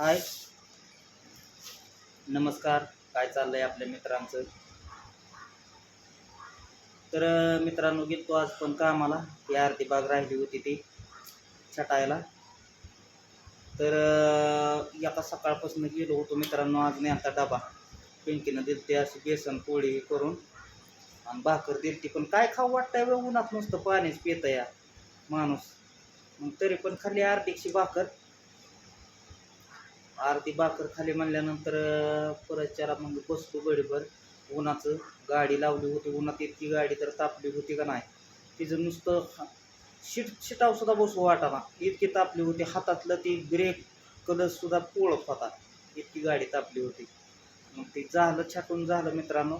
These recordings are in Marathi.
हाय. नमस्कार. काय चाललंय आपल्या मित्रांचं? तर मित्रांनो गेलतो आज पण कामाला ती आरती बाग राहिली होती ती छटायला. तर आता एका सकाळपासून गेलो होतो मित्रांनो आज नाही आता डबा. पिंकीनं दिलती अशी बेसन पोळी करून आणि भाकर दिलती. पण काय खाऊ वाटतंय बे उन्हात नुसतं पाणीच पिता या माणूस. मग तरी पण खाल्ली आरतीची भाकर. अर्धी भाकर खाली म्हणल्यानंतर परत चार मग बसतो गडीभर उन्हाचं गाडी लावली होती. उन्हात इतकी गाडी तर तापली होती का नाही? तिचं नुसतं शिट शिटावसुद्धा बसू वाटाना. इतकी तापली होती. हातातलं ती ब्रेक कलरसुद्धा पोळत होता. इतकी गाडी तापली होती. मग ते झालं छाटून झालं मित्रांनो.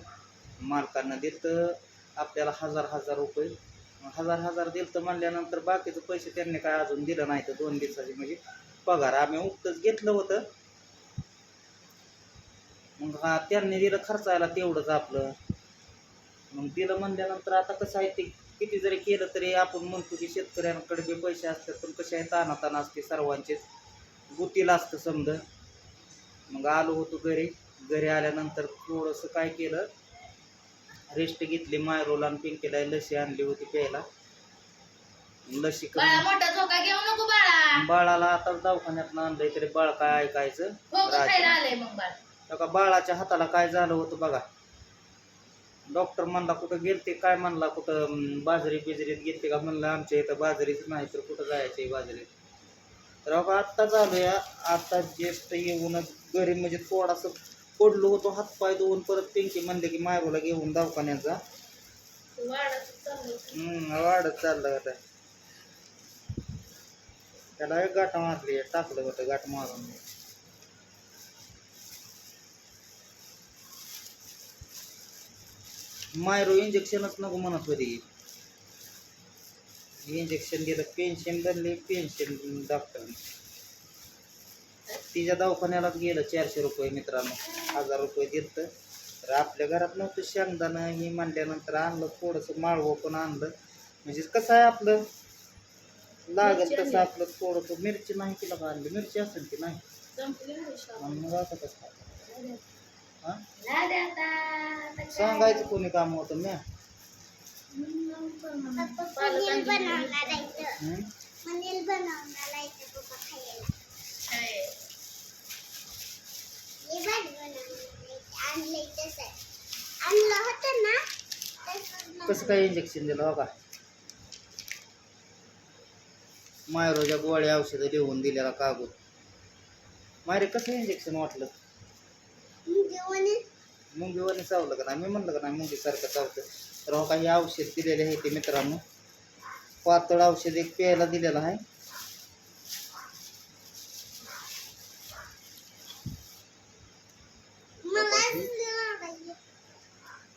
मालकांना दिलं तर आपल्याला हजार हजार रुपये. मग हजार हजार दिलं तर म्हणल्यानंतर बाकीचं पैसे त्यांनी काय अजून दिलं नाही तर दोन दिवसाचे म्हणजे. पगार आम्ही उगतच घेतलं होतं. मग हा त्यांनी दिलं खर्चायला तेवढंच आपलं. मग दिलं म्हणल्यानंतर आता कसं आहे ते किती जरी केलं तरी आपण म्हणतो की शेतकऱ्यांकडे बी पैसे असतात पण कसे आहे ताना ताना असते सर्वांचेच. गुतीला असतं समजा. मग आलो होतो घरी. घरी आल्यानंतर थोडंसं काय केलं? रेस्ट घेतली मायरोला आणि पिंकीला लसी आणली होती प्यायला. बाळा करून मोठा झोका घेऊ नको बाळा. बाळाला आता दवाखान्यात आणलंय तरी बाळ काय ऐकायचं? हो का खायला राजा. आलंय मग बाळ. का बाळाच्या हाताला काय झालं होतं बघा. डॉक्टर म्हणला कुठं गेलते? काय म्हणला? कुठं अं, बाजरी बिजरीत गेलते का? म्हणलं आमच्या इथं बाजरीच नाही तर कुठं जायचंय बाजरीत? तर अहो आत्ता झालो या आता जेस्ट येऊनच घरी म्हणजे थोडासा पडलो होतो हातपाय धुवून परत पिंकी म्हणले की मायरूला घेऊन दवाखान्याचा वाढत चाललंय. हम्म वाढत चाललं आता. त्याला एक गाठ मारली टाकलं होतं गाठ मारून. मायरो इंजेक्शनच नको म्हणत होती. इंजेक्शन दिलं पेन्शन बनली पेन्शन डॉक्टर तिच्या दवाखान्यालाच गेलं चारशे रुपये मित्रांनो हजार रुपये देत तर आपल्या घरात नव्हतं शेंगदाणं हे म्हणल्यानंतर आणलं थोडंसं माळवं पण आणलं. म्हणजे कसं आहे आपलं? लागेल तसं आपलं थोडंसं मिरची नाही तिला का आणली मिरची असेल की नाही. मग कसं सांगायचं कोणी काम होतं म्या? कसं काय इंजेक्शन दिलं हो का मायरोच्या गोळ्या औषधं लिहून दिलेला कागद. मायरे कसं इंजेक्शन वाटलं? मुंगीवरने चावलं का नाही? मी म्हणलं का नाही मुंगीसारखं चावतं तर हो काही औषध दिलेले आहे ते मित्रांनो. पातळ औषध एक प्यायला दिलेलं आहे.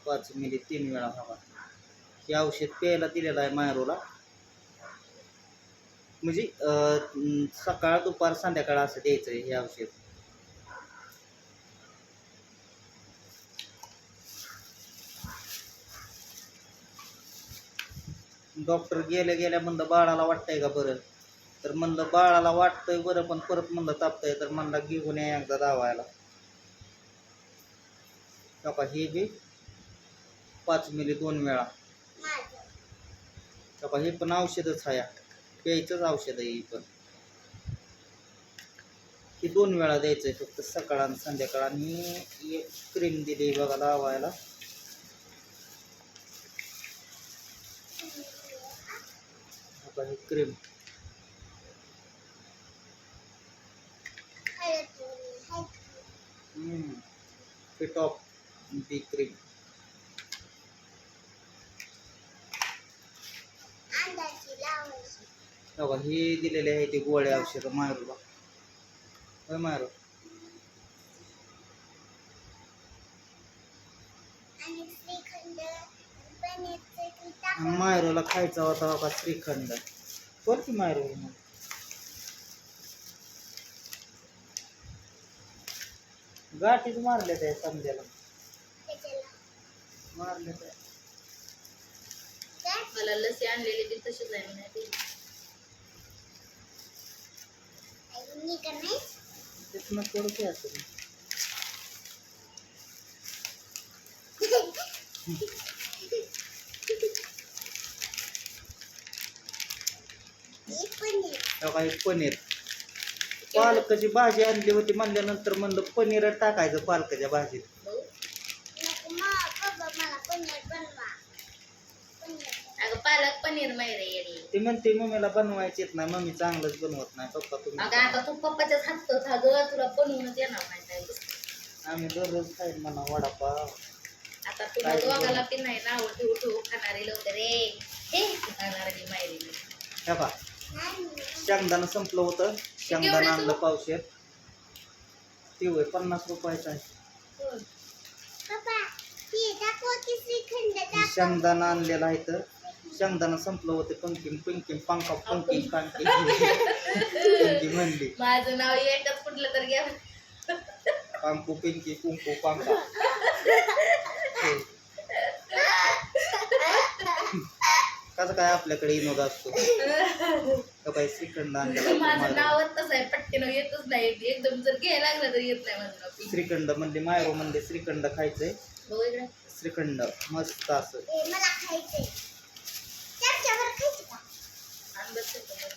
पाच मिली तीन वेळा हवा हे औषध प्यायला दिलेलं आहे मायरोला. म्हणजे सकाळ दुपार संध्याकाळ असं द्यायचं आहे हे औषध. डॉक्टर गेल्या गेल्या म्हणलं बाळाला वाटतंय का बरं? तर म्हणलं बाळाला वाटतंय बरं पण परत म्हणलं तापतंय तर म्हणलं घेऊन या एकदा दावायला का हे बी पाच मिली दोन वेळा. का हे पण औषधच आहे प्यायचंच औषध आहे हे पण. हे दोन वेळा द्यायचं आहे फक्त सकाळ आणि संध्याकाळ. आणि एक क्रीम दिली बघा लावायला. ही cream fit of the cream बघा हे दिलेले आहे ते गोळ्या औषधं मायरूला होय मायरू मायरूला खायचा होता बघा श्रीखंड. कोण की मायरू गाठीच मारले त्या समजायला. मारले त्या. मला लसी आणलेली ती तशीच आहे थोडं काय काही पनीर. पालकाची भाजी आणली होती म्हणल्यानंतर म्हणलं पनीर टाकायचं पालकाच्या भाजीत बघू अगं पालक पनीर माहिती येडी ती म्हणते मम्मीला बनवायची येत नाही मम्मी चांगलंच बनवत नाही पप्पा अगं तुम्ही आता तू पप्पाच्याच हात खा ग तुला बनवूनच येणार नाही काय आम्ही दररोज खाईल म्हणा वडापाव. आता तुला दोघाला पण नाही नाव ठेवू ठेवू खाणारे लोक रे हे खाणारी मायरी हे पा शेंगदाणा संपलं होतं. शेंगदाणा आणलं पावशेर. ते होय पन्नास रुपयाचं आहे. शेंगदाणा आणलेला आहे तर. शेंगदाणा संपलं होतं पंकिम पंकिम पंका पंकिम कांकी पंकी. म्हणली. माझं नाव एकच कुठलं तर घ्या. पांकू पिंकी कुंकू पांका. कसं काय आपल्याकडे इनोद असतो का काही श्रीखंड माझं. नावच तसं आहे पटकन येतच नाही. एकदम जर घ्यायला लागलं तर येत नाही माझं नाव. श्रीखंड म्हणले मायरो म्हणले श्रीखंड खायचंय. बघू इकडे. श्रीखंड मस्त असं. अंदाज येतो.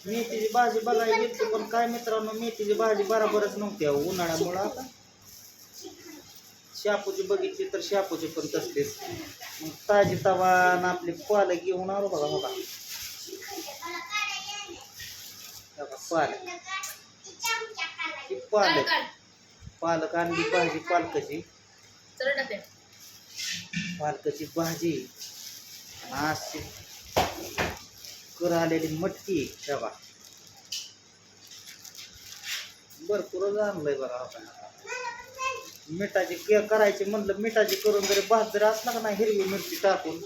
मेथीची भाजी बघायला गेलतो पण काय मित्रांनो मेथीची भाजी बरोबरच नव्हती अहो, उन्हाळ्यामुळं आता. शापूची बघितली तर शापूची पण तसलीच. मग ताजी तवा आणि आपली पालक घेऊन आलो बघा बघा. पालक पालक पालक आणली भाजी पालकाची. पालकाची भाजी. अशी कर आलेली मटकी तेव्हा भरपूरच आणलंय बघा आपण मिठाची के करायची म्हणलं मिठाची करून जरी भात जरी असला का नाही हिरवी मिरची टाकून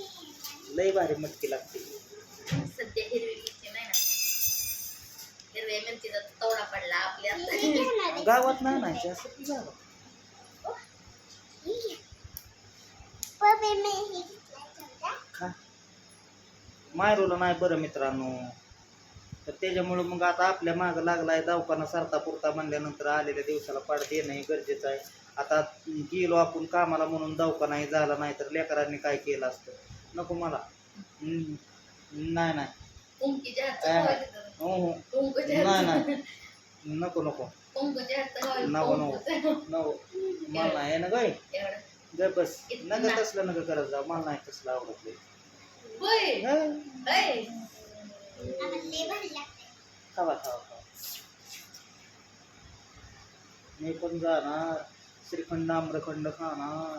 लय भारी मटकी लागते. सध्या हिरवी मिरची नाही ना. हिरव्या मिरचीचा पडला आपल्या गावात नाही असं की गावात. मायरोला नाही बरं मित्रांनो. तर त्याच्यामुळं मग आता आपल्या मागं लागलाय दवाखाना सरता पुरता म्हणल्यानंतर आलेल्या दिवसाला पाड देणं हे गरजेचं आहे. आता गेलो आपण कामाला म्हणून दवाखानाही झाला नाही तर लेकरांनी काय केलं असतं? नको मला. नाही नाही. हो हो. नाही नाही. नको नको. नको नको. नको. मला नाही ना गाय बस. नका तसलं नका करत जा. मला नाही तसलं आवडत लय. होय. होय. खावा खावा खावा. मी पण जाणार. श्रीखंड आम्रखंड खाणार.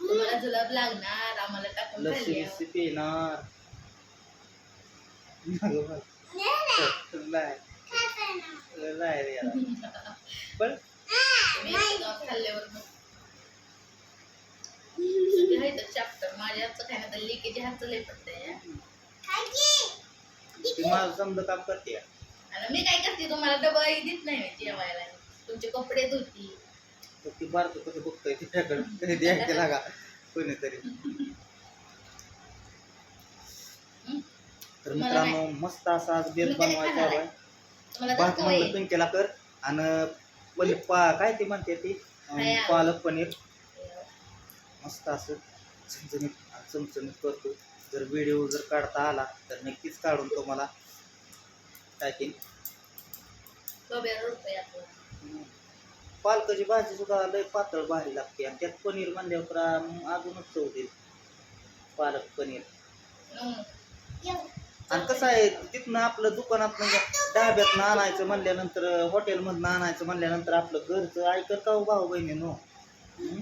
तुम्हाला जुलाब लागणार. आम्हाला टाकून लस्सी बिस्सी पिणार. नाही बा. नाही नाही रे यार. पण माझ्या हातचं ना लिकेच्या हातचं लय पडतंय ती माझं समजा काम करते आणि मी काय करते तुम्हाला डबा देत नाही मी जेवायला तुमचे कपडे धुती. तर ती बारक कसं बघतोय तिच्याकडे. कधी द्यायचे लागा. कोणीतरी. तर मित्रांनो मस्त असा आज बेत बनवायचा खाणार आहे? तुम्हाला भात तर म्हणलं सवय पिंकेला कर. आणि पनीर पा काय ते म्हणते ती? अं. पालक पनीर. मस्त असं. चमचमीत चमचमीत करतो. जर व्हिडिओ जर काढता आला तर नक्कीच काढून तुम्हाला टाकीन गोब्यावर रुपये आपलं. पालकाची भाजी सुद्धा लय पातळ भारी लागते आणि त्यात पनीर म्हणल्यावर अजूनच चव देईल. पालक पनीर. आणि कसं आहे तिथनं आपलं दुकानात म्हणजे डाब्यातनं आणायचं म्हणल्यानंतर हॉटेलमधनं आणायचं म्हणल्यानंतर आपलं घरचं ऐकत का हो भाऊ बहिणीनो? हं?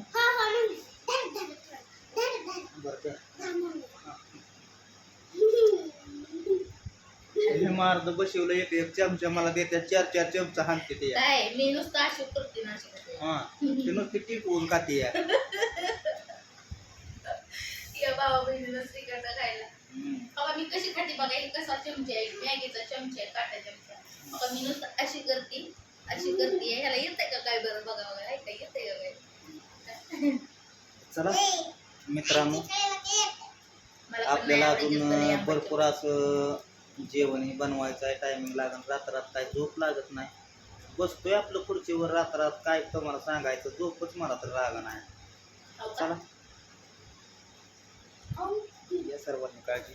मार्द बसवलं एक एक चमचा मला देतात चार चार चमचा हाणते ते. काय मी नुसतं अशी करते ना अशी करते हा ते नुसती टिकवून खाते या. या भावा बहिणीला श्रीखंड खायला. बाबा मी कशी खाते बघा एक कसा चमचा आहे मॅगीचा चमचा आहे काटा चमचा बाबा मी नुसतं अशी करते अशी करते. ह्याला येतंय का काय बरं? बघा बघा ऐका येतंय का काय? चला. मित्रांनो आपल्याला अजून. भरपूर असं जेवण हे बनवायचं आहे टायमिंग लागून रात्रात काय झोप लागत नाही बसतोय आपलं खुर्चीवर रात रात काय तुम्हाला सांगायचं झोपच मला तर रागा नाही हो? चला या सर्वांनी काळजी